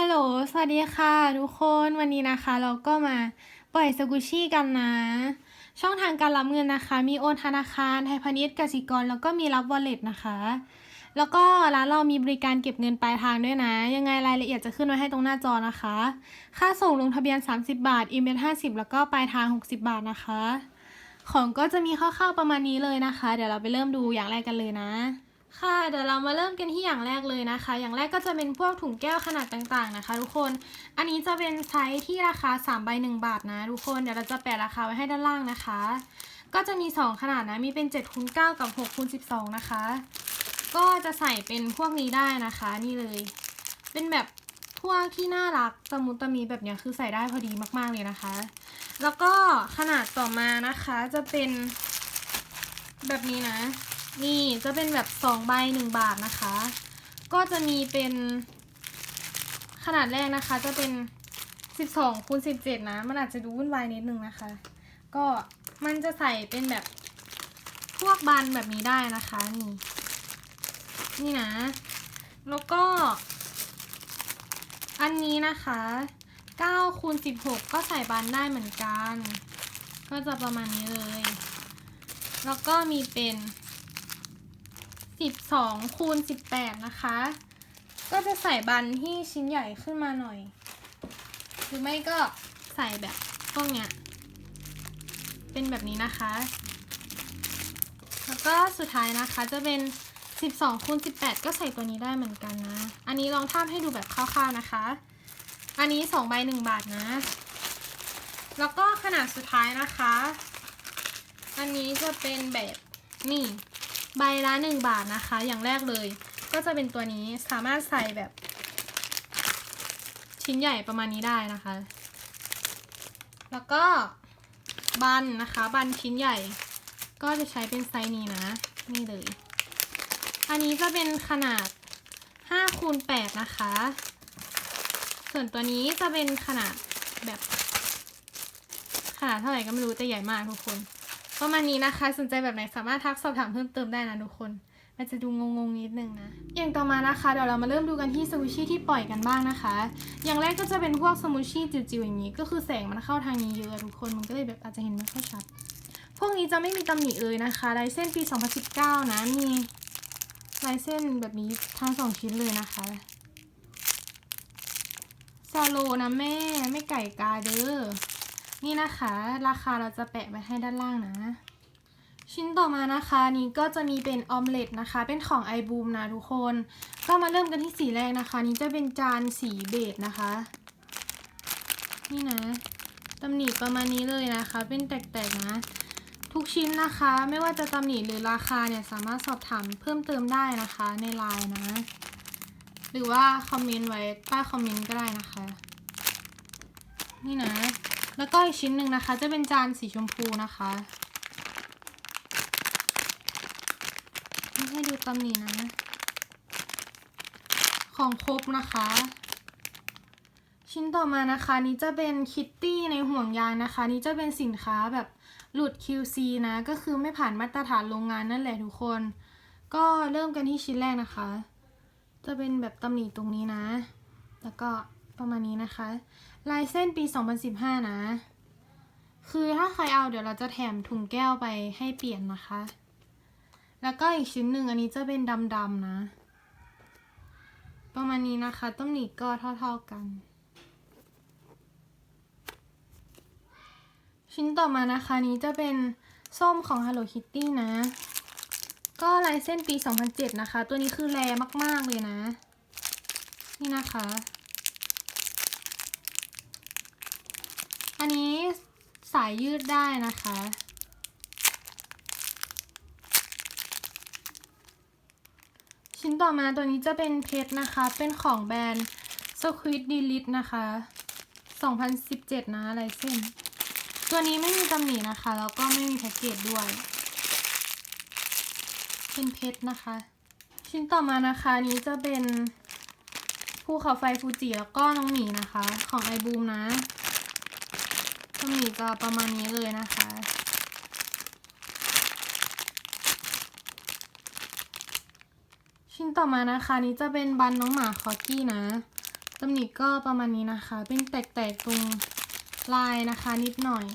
ฮัลโหล สวัสดีค่ะ ทุกคน วันนี้นะคะ เราก็มาปล่อยสกุชี่กันนะ ช่องทางการรับเงินนะคะ มีโอนธนาคาร ไทยพาณิชย์กสิกร แล้วก็มีรับวอลเล็ตนะคะ แล้วก็ร้านเรามีบริการเก็บเงินปลายทางด้วยนะ ยังไงรายละเอียดจะขึ้นไว้ให้ตรงหน้าจอนะคะ ค่าส่งลงทะเบียน 30 บาท อีเมล50 แล้วก็ปลายทาง 60 บาทนะคะ ของก็จะมีคร่าวๆประมาณนี้เลยนะคะ เดี๋ยวเราไปเริ่มดูอย่างแรกกันเลยนะ ค่ะเดี๋ยวเรามาเริ่มกันที่อย่างแรกเลยนะคะ อย่างแรกก็จะเป็นพวกถุงแก้วขนาดต่างๆนะคะ ทุกคนอันนี้จะเป็นไซส์ที่ราคา3ใบ1บาทนะทุกคนเดี๋ยวเราจะแปะราคาไว้ให้ด้านล่างนะคะ ก็จะมี 2 ขนาดนะมีเป็น7คูณ9กับ6คูณ12 นะคะ ก็จะใส่เป็นพวกนี้ได้นะคะนี่เลย เป็นแบบพวกที่น่ารักตะมุตะมีแบบเนี้ยคือใส่ได้พอดีมากๆเลยนะคะ แล้วก็ขนาดต่อมานะคะจะเป็นแบบนี้นะ นี่จะเป็นแบบ2ใบ1 บาทนะคะ ก็จะมีเป็นขนาดแรกนะคะ จะเป็น 12คูณ17 นะ มันอาจจะดูวุ่นวายนิดนึงนะคะ ก็มันจะใส่เป็นแบบพวกบานแบบนี้ได้นะคะนี่นี่นะ แล้วก็ อันนี้นะคะ9คูณ16 ก็ใส่บานได้เหมือนกัน ก็จะประมาณนี้เลย แล้วก็มีเป็น 12คูณ18 นะคะ ก็จะใส่บันที่ชิ้นใหญ่ขึ้นมาหน่อย หรือไม่ก็ใส่แบบพวกเนี้ย เป็นแบบนี้นะคะ แล้วก็สุดท้ายนะคะจะเป็น 12คูณ18 ก็ใส่ตัวนี้ได้เหมือนกันนะ อันนี้ลองทาบให้ดูแบบคร่าวๆนะคะ อันนี้2ใบ1บาทนะ แล้วก็ขนาดสุดท้ายนะคะ อันนี้จะเป็นแบบนี่ ใบละหนึ่งบาทนะคะ อย่างแรกเลย ก็จะเป็นตัวนี้สามารถใส่แบบ ชิ้นใหญ่ประมาณนี้ได้นะคะ แล้วก็บันนะคะ บันชิ้นใหญ่ ก็จะใช้เป็นไซส์นี้นะ นี่เลย อันนี้จะเป็นขนาด5คูณ8นะคะ ส่วนตัวนี้จะเป็นขนาดแบบขนาดเท่าไหร่ก็ไม่รู้แต่ใหญ่มากทุกคน ประมาณนี้นะคะ สนใจแบบไหนสามารถทักสอบถามเพิ่มเติมได้นะทุกคน มันจะดูงงๆนิดนึงนะ อย่างต่อมานะคะเดี๋ยวเรามาเริ่มดูกันที่สมูชี่ที่ปล่อยกันบ้างนะคะ อย่างแรกก็จะเป็นพวกสมูชี่จิ๋วๆอย่างนี้ ก็คือแสงมันเข้าทางนี้เยอะทุกคน มันก็เลยแบบอาจจะเห็นไม่ค่อยชัด พวกนี้จะไม่มีตำหนิเลยนะคะลายเส้นปี 2019 นะ มีลายเส้นแบบนี้ทั้งสองชิ้นเลยนะคะซาโลนะแม่ไม่ไก่กาเด้อ นี่นะคะ ราคาเราจะแปะไว้ให้ด้านล่างนะ ชิ้นต่อมานะคะนี้ก็จะมีเป็นออมเล็ตนะคะ เป็นของไอบูมนะทุกคน ก็มาเริ่มกันที่สีแรกนะคะ นี้จะเป็นจานสีเบจนะคะ นี่นะตำหนิประมาณนี้เลยนะคะ เป็นแตกๆนะ ทุกชิ้นนะคะ ไม่ว่าจะตำหนิหรือราคาเนี่ยสามารถสอบถามเพิ่มเติมได้นะคะในไลน์นะ หรือว่าคอมเมนต์ไว้ใต้คอมเมนต์ก็ได้นะคะ นี่นะ แล้วก็อีกชิ้นหนึ่งนะคะ จะเป็นจานสีชมพูนะคะให้ดูตำหนินะ ของครบนะคะ ชิ้นต่อมานะคะ นี้จะเป็นคิตตี้ในห่วงยางนะคะ นี้จะเป็นสินค้าแบบหลุด QC นะ ก็คือไม่ผ่านมาตรฐานโรงงานนั่นแหละทุกคน ก็เริ่มกันที่ชิ้นแรกนะคะ จะเป็นแบบตำหนิตรงนี้นะ แล้วก็ ประมาณนี้นะคะ ลายเส้นปี 2015 นะ คือถ้าใครเอาเดี๋ยวเราจะแถมถุงแก้วไปให้เปลี่ยนนะคะ แล้วก็อีกชิ้นหนึ่งอันนี้จะเป็นดำๆนะ ประมาณนี้นะคะต้มหนีก็เท่าๆกัน ชิ้นต่อมานะคะนี้จะเป็นส้มของ Hello Kitty นะ ก็ลายเส้นปี 2007 นะคะ ตัวนี้คือแรมาก ๆ เลยนะ นี่นะคะ อันนี้สายยืดได้นะคะ ชิ้นต่อมาตัวนี้จะเป็นเพชรนะคะ เป็นของแบรนด์ Squid Delete นะคะ 2017 นะลายเส้น ตัวนี้ไม่มีตำหนินะคะ แล้วก็ไม่มีแพ็กเกจด้วย เป็นเพชรนะคะ ชิ้นต่อมานะคะนี้จะเป็นภูเขาไฟฟูจิแล้วก็น้องหมีนะคะ ของไอบูมนะ หนิจะประมาณนี้เลยนะคะ ชิ้นต่อมานะคะนี้จะเป็นบันน้องหมาคอกี้นะตำหนิก็ประมาณนี้นะคะ เป็นแตกๆตรงลายนะคะนิดหน่อย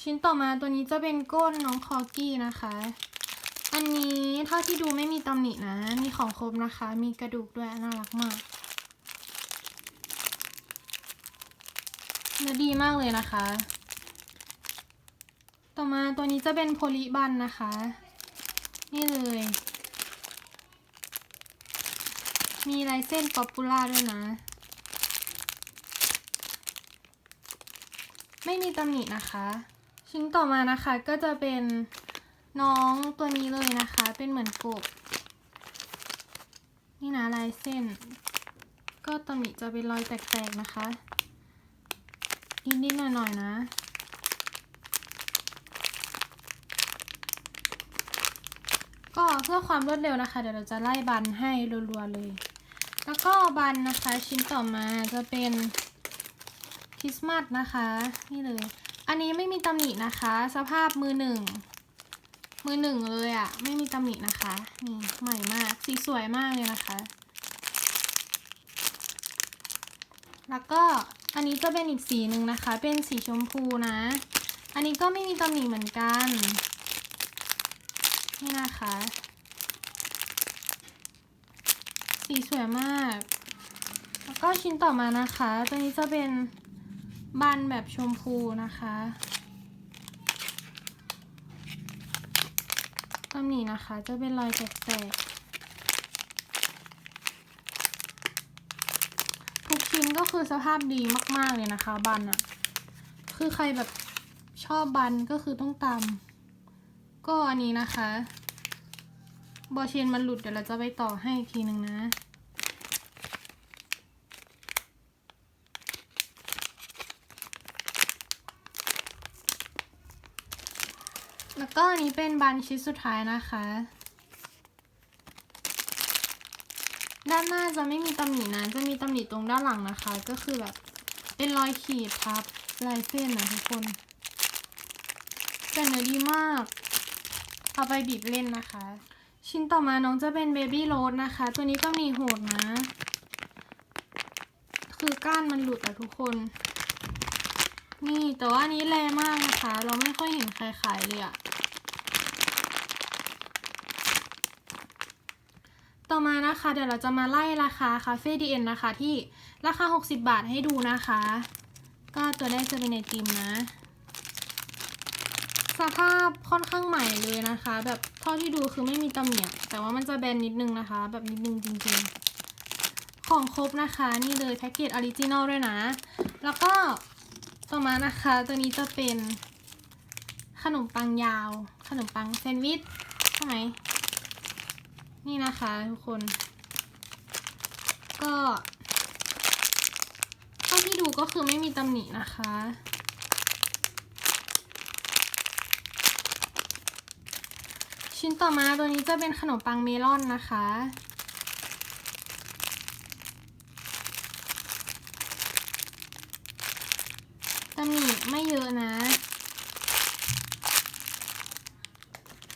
ชิ้นต่อมาตัวนี้จะเป็นก้นน้องคอกี้นะคะ อันนี้เท่าที่ดูไม่มีตำหนินะ มีของครบนะคะ มีกระดูกด้วย น่ารักมากเนื้อดีมากเลยนะคะ ต่อมาตัวนี้จะเป็นโพลิบันนะคะ นี่เลย มีลายเส้นป๊อปปูล่าด้วยนะ ไม่มีตำหนินะคะ ชิ้นต่อมานะคะก็จะเป็น น้องตัวนี้เลยนะคะ เป็นเหมือนกบ นี่นะลายเส้น ก็ตำหนิจะเป็นรอยแตกๆนะคะนิดๆหน่อยๆนะก็เพื่อความรวดเร็วนะคะ เดี๋ยวเราจะไล่บันให้รัวๆเลย แล้วก็บันนะคะชิ้นต่อมาจะเป็นคริสต์มาสนะคะ นี่เลย อันนี้ไม่มีตำหนินะคะ สภาพมือหนึ่ง มือหนึ่งเลยอะ่ะ ไม่มีตำหนินะคะ นี่ใหม่มาก สีสวยมากเลยนะคะ แล้วก็อันนี้จะเป็นอีกสีหนึ่งนะคะ เป็นสีชมพูนะ อันนี้ก็ไม่มีตำหนิเหมือนกัน นี่นะคะ สีสวยมาก แล้วก็ชิ้นต่อมานะคะ ตัวนี้จะเป็นบันแบบชมพูนะคะ ตำหนินะคะ จะเป็นรอยแตกๆทุกชิ้นก็คือสภาพดีมากๆเลยนะคะบันอะคือใครแบบชอบบันก็คือต้องตำก็อันนี้นะคะ บอเชนมันหลุดเดี๋ยวเราจะไปต่อให้อีกทีหนึ่งนะ แล้วก็อันนี้เป็นบันชิ้นสุดท้ายนะคะ ด้านหน้าจะไม่มีตำหนินะ จะมีตำหนิตรงด้านหลังนะคะ ก็คือแบบเป็นรอยขีดทับลายเส้นนะทุกคนแต่เนื้อดีมาก เอาไปบีบเล่นนะคะ ชิ้นต่อมาน้องจะเป็นเบบี้โรสนะคะ ตัวนี้ก็มีโหดนะ คือก้านมันหลุดอะทุกคน นี่แต่ว่านนี้แรงมากนะคะ เราไม่ค่อยเห็นใครขายเลยอะ อมานะคะ เดี๋ยวเราจะมาไล่ราคาคาเฟ่ดีเอ็นนะคะ ที่ราคา 60 บาทให้ดูนะคะ ก็ตัวแรกจะเป็นไอติมนะ สภาพค่อนข้างใหม่เลยนะคะ แบบเท่าที่ดูคือไม่มีตำหนิอะแต่ว่ามันจะแบนนิดนึงนะคะ แบบนิดนึงจริงๆ ของครบนะคะ นี่เลยแพ็กเกจออริจินอลด้วยนะ แล้วก็ต่อมานะคะ ตัวนี้จะเป็นขนมปังยาว ขนมปังแซนด์วิชใช่ไหม นี่นะคะทุกคน ก็เท่าที่ดูก็คือไม่มีตำหนินะคะ ชิ้นต่อมาตัวนี้จะเป็นขนมปังเมลอนนะคะตำหนิไม่เยอะนะ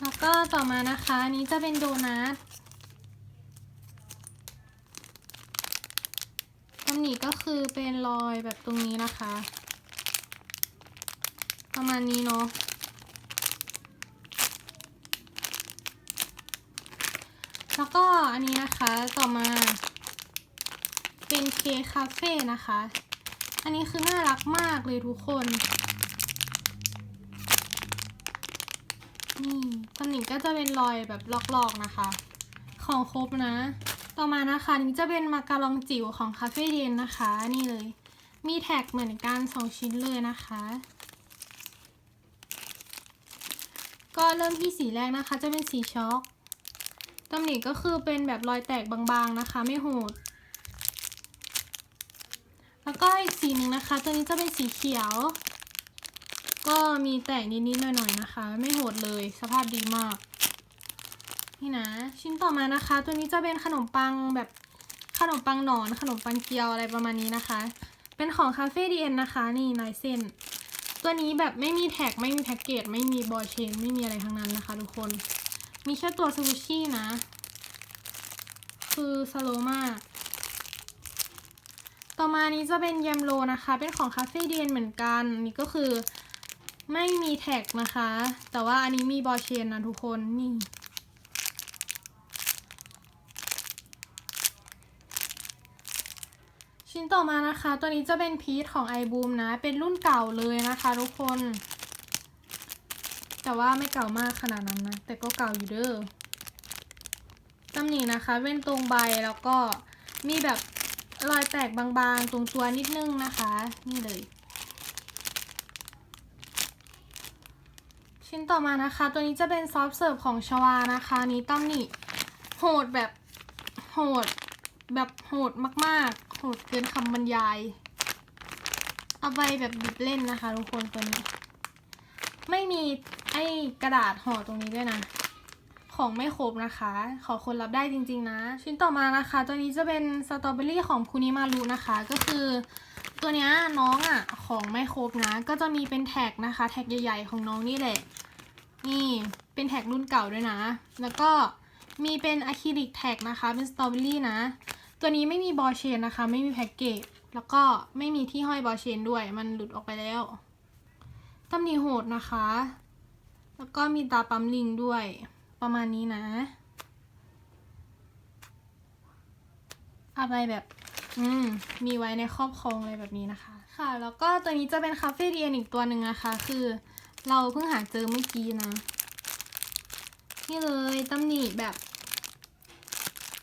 แล้วก็ต่อมานะคะนี้จะเป็นโดนัทตำห นิก็คือเป็นรอยแบบตรงนี้นะคะ ประมาณนี้เนาะแล้วก็อันนี้นะคะต่อมา เป็นเคคาเฟ่นะคะ อันนี้คือน่ารักมากเลยทุกคนนี่ตำหนิก็จะเป็นรอยแบบลอกๆนะคะ ของครบนะ ต่อมานะคะนี่จะเป็นมาการองจิ๋วของคาเฟ่เดนนะคะ นี่เลย มีแท็กเหมือนกันสองชิ้นเลยนะคะ ก็เริ่มที่สีแรกนะคะ จะเป็นสีช็อกตำหนิก็คือเป็นแบบรอยแตกบางๆนะคะ ไม่โหด แล้วก็อีกสีหนึ่งนะคะ ตัวนี้จะเป็นสีเขียว ก็มีแตกนิดๆหน่อยๆนะคะ ไม่โหดเลยสภาพดีมาก นี่นะ ชิ้นต่อมานะคะ ตัวนี้จะเป็นขนมปังแบบขนมปังหนอน ขนมปังเกี๊ยวอะไรประมาณนี้นะคะ เป็นของคาเฟ่ดีเอ็นนะคะ นี่ลายเส้น ตัวนี้แบบไม่มีแท็กไม่มีแพ็กเกจไม่มีบอเชนไม่มีอะไรทั้งนั้นนะคะ ทุกคน มีแค่ตัวซูชินะ คือสโลมาต่อมานี้จะเป็นแยมโลนะคะ เป็นของคาเฟ่ดียนเหมือนกันอัน นี่ก็คือไม่มีแท็กนะคะ แต่ว่าอันนี้มีบอเชนนะทุกคน นี่ ชิ้นต่อมานะคะ ตัวนี้จะเป็นพีทของไอบูมนะ เป็นรุ่นเก่าเลยนะคะทุกคน แต่ว่าไม่เก่ามากขนาดนั้นนะ แต่ก็เก่าอยู่เด้อตำหนินะคะเป็นตรงใบแล้วก็มีแบบรอยแตกบางๆ ตรงตัวนิดนึงนะคะ นี่เลย ชิ้นต่อมานะคะ ตัวนี้จะเป็นซอฟต์เสิร์ฟของชวานะคะ นี้ตำหนิโหดแบบโหดแบบโหดมากๆ หดเกินคำบรรยาย เอาไปแบบบิดเล่นนะคะทุกคนตัวนี้ ไม่มีไอ้กระดาษห่อตรงนี้ด้วยนะ ของไม่ครบนะคะ ขอคนรับได้จริง ๆ นะ ชิ้นต่อมานะคะ ตัวนี้จะเป็นสตรอเบอรี่ของคุนิมารุนะคะ ก็คือตัวนี้น้องอะ่ะของไม่ครบนะ ก็จะมีเป็นแท็กนะคะ แท็กใหญ่ ๆ ของน้องนี่แหละ นี่เป็นแท็กรุ่นเก่าด้วยนะ แล้วก็มีเป็นอะคริลิกแท็กนะคะ เป็นสตรอเบอรี่นะ ตัวนี้ไม่มีบอเชนนะคะ ไม่มีแพ็กเกจแล้วก็ไม่มีที่ห้อยบอเชนด้วย มันหลุดออกไปแล้วตำหนิโหดนะคะ แล้วก็มีตาปั๊มลิงด้วย ประมาณนี้นะ อะไรแบบ อืม มีไว้ในครอบครองอะไรแบบนี้นะคะ ค่ะ แล้วก็ตัวนี้จะเป็นคาเฟ่เดียนอีกตัวหนึ่งนะคะ คือเราเพิ่งหาเจอเมื่อกี้นะ นี่เลยตำหนิแบบ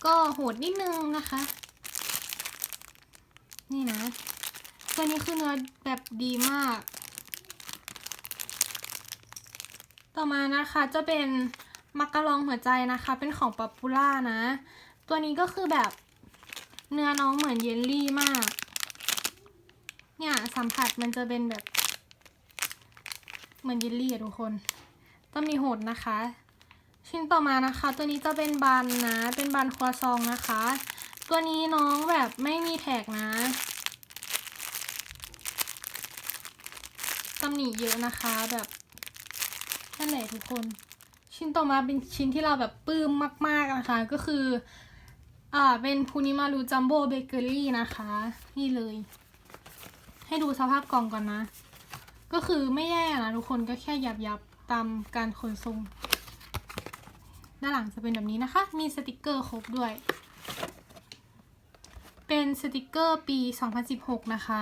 ก็โหดนิดนึงนะคะ นี่นะ ตัวนี้คือเนื้อแบบดีมาก ต่อมานะคะจะเป็นมักกะลองหัวใจนะคะ เป็นของป๊อปปูล่านะ ตัวนี้ก็คือแบบเนื้อน้องเหมือนเยลลี่มาก เนี่ยสัมผัสมันจะเป็นแบบ เหมือนเยลลี่อะทุกคน ต้องมีโหดนะคะ ชิ้นต่อมานะคะ ตัวนี้จะเป็นบันนะ เป็นบันครัวซองนะคะ ตัวนี้น้องแบบไม่มีแท็กนะตำหนิเยอะนะคะแบบนั่นแหละทุกคน ชิ้นต่อมาเป็นชิ้นที่เราแบบปลื้มมาก ๆนะคะ ก็คือ อ่าเป็นพูนิมารูจัมโบ้เบเกอรี่นะคะ นี่เลย ให้ดูสภาพกล่องก่อนนะ ก็คือไม่แย่นะทุกคนก็แค่ยับยับๆตามการขนส่ง ด้านหลังจะเป็นแบบนี้นะคะ มีสติกเกอร์ครบด้วย เป็นสติกเกอร์ปี 2016 นะคะ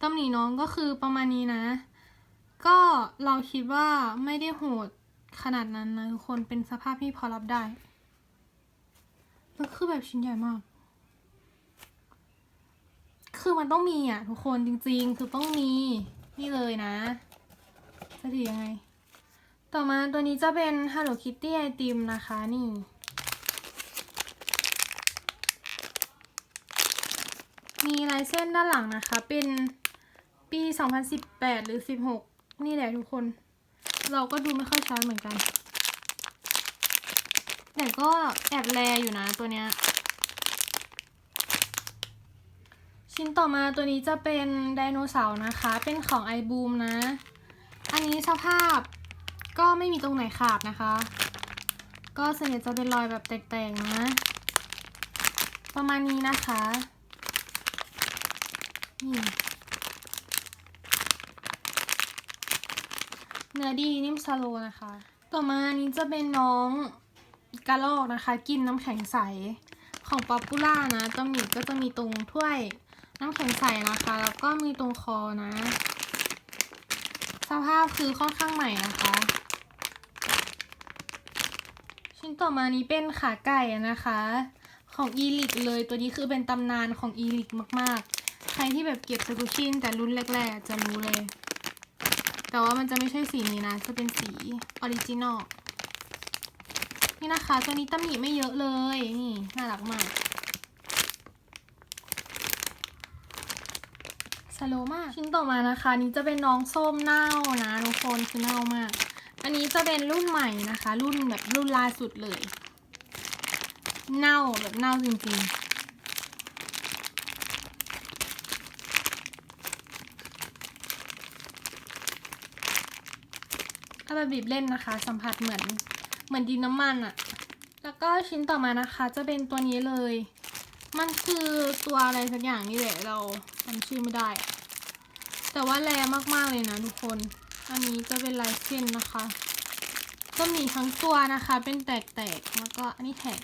ตำหนิน้องก็คือประมาณนี้นะ ก็เราคิดว่าไม่ได้โหดขนาดนั้นนะทุกคน เป็นสภาพที่พอรับได้แล้วคือแบบชิ้นใหญ่มาก คือมันต้องมีอะทุกคนจริงๆ คือต้องมี นี่เลยนะจะถือยังไง ต่อมาตัวนี้จะเป็น Hello Kitty ไอติมนะคะนี่ มีลายเส้นด้านหลังนะคะ เป็นปี 2018 หรือ 16 นี่แหละทุกคน เราก็ดูไม่ค่อยชัดเหมือนกัน แต่ก็แอบแลอยู่นะตัวเนี้ย ชิ้นต่อมาตัวนี้จะเป็นไดโนเสาร์นะคะ เป็นของไอบูมนะ อันนี้สภาพ ก็ไม่มีตรงไหนขาดนะคะ ก็ส่วนใหญ่จะเป็นรอยแบบแตกๆนะ ประมาณนี้นะคะนี่เนื้อดีนิ่มสโลนะคะ ต่อมาอันนี้จะเป็นน้องกระรอกนะคะ กินน้ำแข็งใสของป๊อปปูล่านะตำหนิก็จะมีตรงถ้วยน้ำแข็งใสนะคะ แล้วก็มีตรงคอนะ สภาพคือค่อนข้างใหม่นะคะ ต่อมานี้เป็นขาไก่นะคะ ของอีลิกเลยตัวนี้คือเป็นตำนานของอีลิกมากๆ ใครที่แบบเก็บสกุชินแต่รุ่นแรกๆจะรู้เลย แต่ว่ามันจะไม่ใช่สีนี้นะ จะเป็นสีออริจินอลนี่นะคะ ตัวนี้ตำหนิไม่เยอะเลยนี่น่ารักมากสโลมาก ชิ้นต่อมานะคะ นี้จะเป็นน้องส้มเน่านะทุกคนคือเน่ามาก อันนี้จะเป็นรุ่นใหม่นะคะ รุ่นแบบรุ่นล่าสุดเลย เน่าแบบเน่าจริงๆอะแบบบีบเล่นนะคะ สัมผัสเหมือนเหมือนดินน้ำมันอะแล้วก็ชิ้นต่อมานะคะ จะเป็นตัวนี้เลย มันคือตัวอะไรสักอย่างนี่แหละเราจำชื่อไม่ได้ แต่ว่าแรงมากๆเลยนะทุกคน อันนี้จะเป็นลายเส้นนะคะ ก็มีทั้งตัวนะคะ เป็นแตกๆ แล้วก็อันนี้แท็ก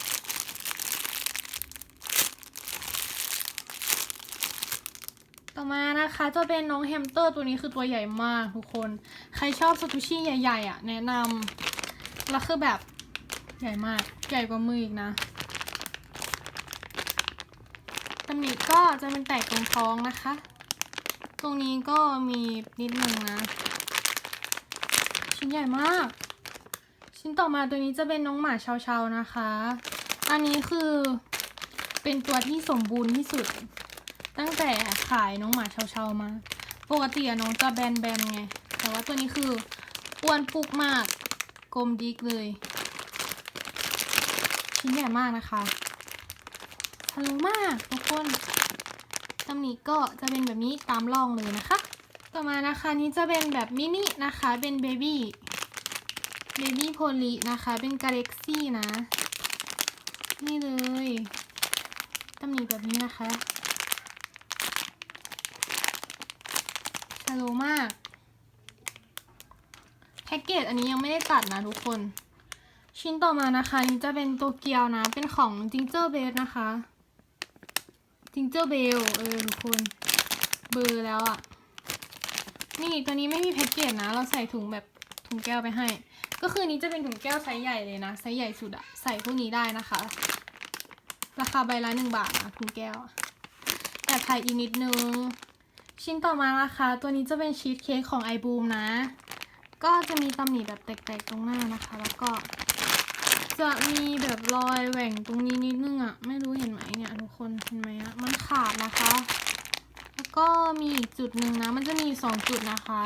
ต่อมานะคะจะเป็นน้องแฮมสเตอร์ตัวนี้คือตัวใหญ่มากทุกคน ใครชอบสตูชิใหญ่ๆอะแนะนำแล้วคือแบบใหญ่มาก ใหญ่กว่ามืออีกนะตำหนิก็จะเป็นแตกตรงท้องนะคะ ตรงนี้ก็มีนิดนึงนะ ชิ้นใหญ่มาก ชิ้นต่อมาตัวนี้จะเป็นน้องหมาเชาๆนะคะ อันนี้คือเป็นตัวที่สมบูรณ์ที่สุด ตั้งแต่ขายน้องหมาเชาๆมา ปกติอะน้องจะแบนๆไง แต่ว่าตัวนี้คืออ้วนปุกมากกลมดิกเลย ชิ้นใหญ่มากนะคะทะลุมากทุกคนตำหนิก็จะเป็นแบบนี้ตามร่องเลยนะคะ ต่อมานะคะนี้จะเป็นแบบมินินะคะ เป็นเบบี้ เบบี้โพลีนะคะ เป็นกาเล็กซี่นะ นี่เลยตำหนิแบบนี้นะคะฮัลโหลมาก แพ็กเกจอันนี้ยังไม่ได้ตัดนะทุกคน ชิ้นต่อมานะคะ นี่จะเป็นโตเกียวนะ เป็นของจิงเจอร์เบสนะคะจิงเจอร์เบลเออทุกคน เบอร์แล้วอะ่ะนี่ตัวนี้ไม่มีแพ็กเกจนะ เราใส่ถุงแบบถุงแก้วไปให้ ก็คือนี้จะเป็นถุงแก้วไซส์ใหญ่เลยนะไซส์ใหญ่สุดอะใส่พวกนี้ได้นะคะ ราคาใบละหนึ่งบาทนะถุงแก้วแอบถ่ายอีกนิดนึง ชิ้นต่อมานะคะ ตัวนี้จะเป็นชีสเค้กของไอบูมนะ ก็จะมีตำหนิแบบแตกๆตรงหน้านะคะ แล้วก็จะมีแบบรอยแหว่งตรงนี้นิดนึงอะ่ะไม่รู้เห็นไหมเนี่ยทุกคนเห็นไหมอะมันขาดนะคะ แล้วก็มีอีกจุดหนึ่งนะ มันจะมีสองจุดนะคะ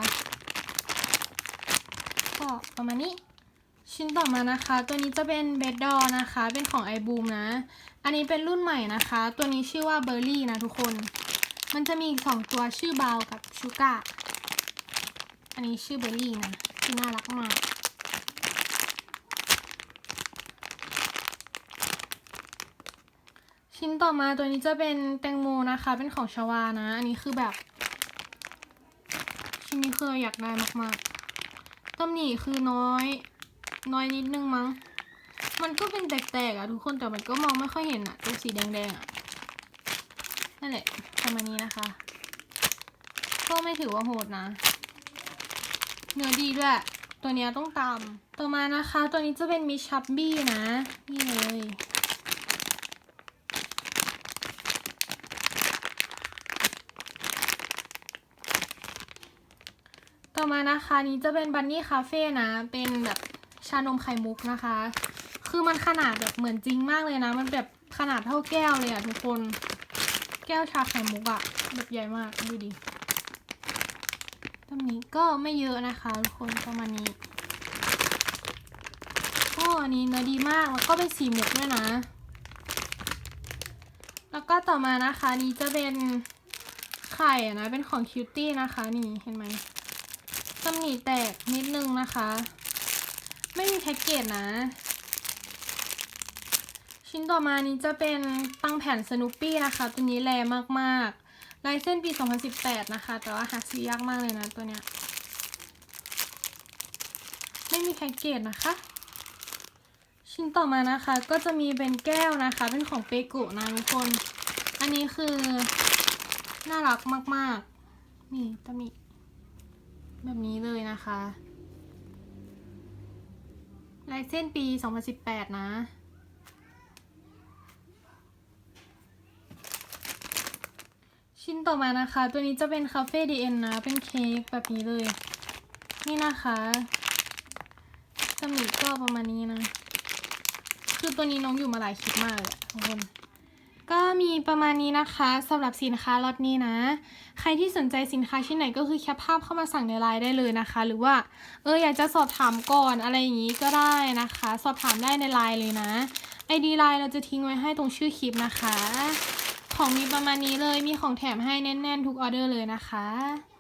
ก็ประมาณนี้ ชิ้นต่อมานะคะ ตัวนี้จะเป็นเบดดอนะคะ เป็นของไอบูมนะ อันนี้เป็นรุ่นใหม่นะคะ ตัวนี้ชื่อว่าเบอร์รี่นะทุกคน มันจะมีอีกสองตัวชื่อบาวกับชูกาอันนี้ชื่อเบอร์รี่นะที่น่ารักมากชิ้นต่อมาตัวนี้จะเป็นแตงโมนะคะ เป็นของชาวานะ อันนี้คือแบบ ชิ้นนี้คืออยากได้มากๆ ตำหนิคือน้อย น้อยนิดนึงมั้ง มันก็เป็นแตกๆอะทุกคนแต่มันก็มองไม่ค่อยเห็นอะตัวสีแดงๆอะนั่นแหละประมาณนี้นะคะ ก็ไม่ถือว่าโหดนะ เนื้อดีด้วย ตัวนี้ต้องตาม ต่อมานะคะ ตัวนี้จะเป็นมิชับบี้นะ นี่เลย ต่อมานะคะนี้จะเป็นบันนี่คาเฟ่นะ เป็นแบบชานมไข่มุกนะคะ คือมันขนาดแบบเหมือนจริงมากเลยนะ มันแบบขนาดเท่าแก้วเลยอะทุกคน แก้วชาไข่มุกอะแบบใหญ่มากดูดิตรงนี้ก็ไม่เยอะนะคะทุกคนประมาณนี้ก็อันนี้เนื้อดีมากแล้วก็เป็นสีหมกด้วยนะ แล้วก็ต่อมานะคะนี้จะเป็นไข่นะเป็นของคิวตี้นะคะนี่เห็นไหม แตกนิดนึงนะคะ ไม่มีแพ็กเกจนะ ชิ้นต่อมานี้จะเป็นปังแผ่นสนุปปี้นะคะ ตัวนี้แรงมากๆลายเส้นปี 2018 นะคะ แต่ว่าหาซื้อยากมากเลยนะตัวเนี้ย ไม่มีแพ็กเกจนะคะชิ้นต่อมานะคะก็จะมีเป็นแก้วนะคะ เป็นของเปกุนะทุกคน อันนี้คือ น่ารักมาก ๆ นี่ตะมี แบบนี้เลยนะคะ ลายเส้นปี 2018 นะชิ้นต่อมานะคะ ตัวนี้จะเป็นคาเฟ่ดีเอ็นนะ เป็นเค้กแบบนี้เลย นี่นะคะตำหนิก็ประมาณนี้นะ คือตัวนี้น้องอยู่มาหลายคลิปมากเลยทุกคน ก็มีประมาณนี้นะคะสำหรับสินค้าล็อตนี้นะ ใครที่สนใจสินค้าชิ้นไหนก็คือแคปภาพเข้ามาสั่งในไลน์ได้เลยนะคะ หรือว่าเอออยากจะสอบถามก่อนอะไรอย่างนี้ก็ได้นะคะ สอบถามได้ในไลน์เลยนะไอดีไลน์เราจะทิ้งไว้ให้ตรงชื่อคลิปนะคะ ของมีประมาณนี้เลยมีของแถมให้แน่นๆ ทุกออเดอร์เลยนะคะ